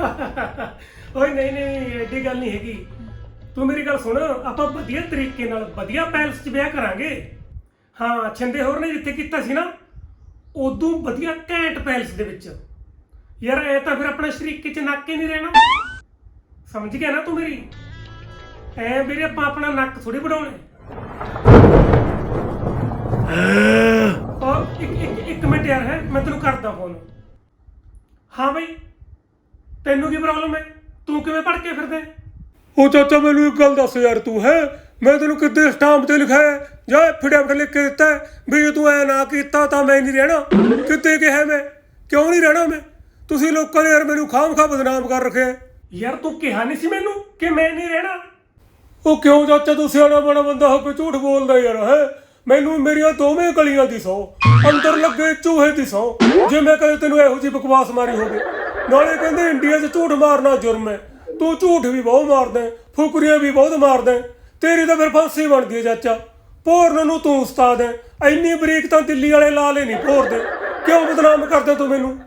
ਓਏ ਨਹੀਂ ਨਹੀਂ ਐਡੀ ਗੱਲ ਨਹੀਂ ਹੈਗੀ। ਤੂੰ ਮੇਰੀ ਗੱਲ ਸੁਣ ਆਪਾਂ ਵਧੀਆ ਤਰੀਕੇ ਨਾਲ ਵਧੀਆ ਪੈਲਸ 'ਚ ਵਿਆਹ ਕਰਾਂਗੇ। ਹਾਂ ਛਿੰਦੇ ਹੋਰ ਨੇ ਜਿੱਥੇ ਕੀਤਾ ਸੀ ਨਾ ਉਦੋਂ ਵਧੀਆ ਘੈਂਟ ਪੈਲਸ ਦੇ ਵਿੱਚ। ਯਾਰ ਐ ਤਾਂ ਫਿਰ ਆਪਣਾ ਸ਼ਰੀਕੇ 'ਚ ਨੱਕ ਹੀ ਨਹੀਂ ਰਹਿਣਾ। ਸਮਝ ਗਿਆ ਨਾ ਤੂੰ ਮੇਰੀ? ਐ ਵੀਰੇ ਆਪਾਂ ਆਪਣਾ ਨੱਕ ਥੋੜੀ ਵਡਾਉਣਾ ਉਹ ਇੱਕ ਇੱਕ ਇੱਕ ਮਿੰਟ ਯਾਰ ਹੈ ਮੈਂ ਤੈਨੂੰ ਕਰਦਾ ਫੋਨ ਹਾਂ ਬਈ। ਤੈਨੂੰ ਕੀ ਪ੍ਰੋਬਲਮ ਹੈ? ਤੂੰ ਕਿਵੇਂ ਪੜ ਕੇ ਫਿਰਦਾ? ਉਹ ਚਾਚਾ ਮੈਨੂੰ ਇੱਕ ਗੱਲ ਦੱਸ ਯਾਰ ਤੂੰ ਹੈ? ਮੈਂ ਤੈਨੂੰ ਕਿੱਦੇ ਸਟਾਂਪ ਤੇ ਲਿਖਿਆ ਹੈ? ਜਾਂ ਐਫੀਡੈਵਿਟ ਲਿਖ ਕੇ ਦਿੱਤਾ ਹੈ ਵੀ ਜੇ ਤੂੰ ਐ ਨਾ ਕੀਤਾ ਤਾਂ ਮੈਂ ਨਹੀਂ ਰਹਿਣਾ? ਕਿਤੇ ਕਿਹਾ ਮੈਂ? ਕਿਉਂ ਨਹੀਂ ਰਹਿਣਾ ਮੈਂ? ਤੁਸੀਂ ਲੋਕਾਂ ਨੇ ਯਾਰ ਮੈਨੂੰ ਖਾਮ ਖਾ ਬਦਨਾਮ ਕਰ ਰੱਖਿਆ ਯਾਰ ਤੂੰ ਕਿਹਾ ਨਹੀਂ ਸੀ ਮੈਨੂੰ ਕਿ ਮੈਂ ਨਹੀਂ ਰਹਿਣਾ? ਉਹ ਕਿਉਂ ਚਾਚਾ ਤੂੰ ਸਿਆਣਾ ਬਣਾ ਬੰਦਾ ਹੋ ਕੇ ਝੂਠ ਬੋਲਦਾ ਯਾਰ ਹੈ? ਮੈਨੂੰ ਮੇਰੀਆਂ ਦੋਵੇਂ ਗਲੀਆਂ ਦੀ ਸੌ ਅੰਦਰ ਲੱਗੇ ਚੂਹੇ ਦੀ ਸੌ ਜੇ ਮੈਂ ਕਦੇ ਤੈਨੂੰ ਇਹੋ ਜਿਹੀ ਬਕਵਾਸ ਮਾਰੀ ਹੋਵੇ। ਨਾਲੇ ਕਹਿੰਦੇ ਇੰਡੀਆ 'ਚ ਝੂਠ ਮਾਰਨਾ ਜੁਰਮ ਹੈ। ਤੂੰ ਝੂਠ ਵੀ ਬਹੁਤ ਮਾਰਦਾ ਹੈ, ਫੁਕਰੀਆਂ ਵੀ ਬਹੁਤ ਮਾਰਦਾ ਹੈ। ਤੇਰੀ ਤਾਂ ਫਿਰ ਫਾਂਸੀ ਬਣਦੀ ਹੈ ਚਾਚਾ। ਭੋਰਨ ਨੂੰ ਤੂੰ ਉਸਤਾਦ ਹੈ। ਇੰਨੀ ਬਰੀਕ ਤਾਂ ਦਿੱਲੀ ਵਾਲੇ ਲਾ ਲੈ ਨਹੀਂ ਭੋਰਦੇ। ਕਿਉਂ ਬਦਨਾਮ ਕਰਦਾ ਤੂੰ ਮੈਨੂੰ?